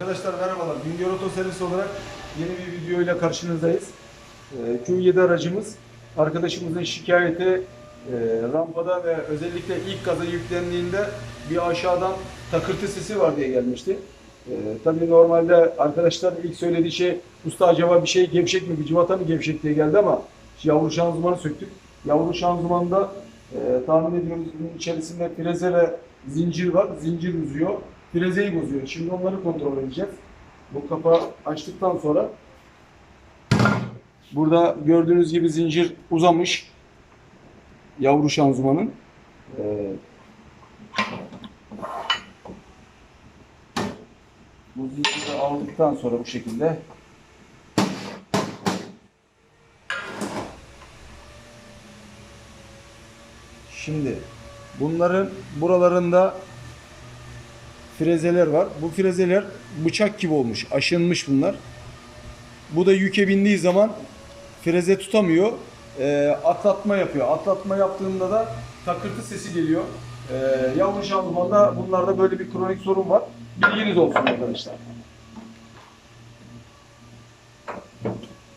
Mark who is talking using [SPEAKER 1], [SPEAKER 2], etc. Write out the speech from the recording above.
[SPEAKER 1] Arkadaşlar merhabalar. Güngör Oto Servis olarak yeni bir video ile karşınızdayız. Ee, Q7 aracımız arkadaşımızın şikayeti e, rampada ve özellikle ilk gaza yüklendiğinde bir aşağıdan takırtı sesi var diye gelmişti. Ee, tabii normalde arkadaşlar ilk söylediği şey usta acaba bir şey gevşek mi, bir civata mı gevşek diye geldi ama yavru şanzımanı söktük. Yavru şanzımanda e, tahmin ediyoruz bunun içerisinde freze ve zincir var. Zincir uzuyor. Frezeyi bozuyor. Şimdi onları kontrol edeceğiz. Bu kapağı açtıktan sonra burada gördüğünüz gibi zincir uzamış. Yavru şanzımanın. Ee, bu zinciri aldıktan sonra bu şekilde Şimdi bunların buralarında frezeler var. Bu frezeler bıçak gibi olmuş. Aşınmış bunlar. Bu da yüke bindiği zaman freze tutamıyor. Ee, atlatma yapıyor. Atlatma yaptığında da takırtı sesi geliyor. Ee, yavru şanzımanda bunlarda böyle bir kronik sorun var. Bilginiz olsun arkadaşlar.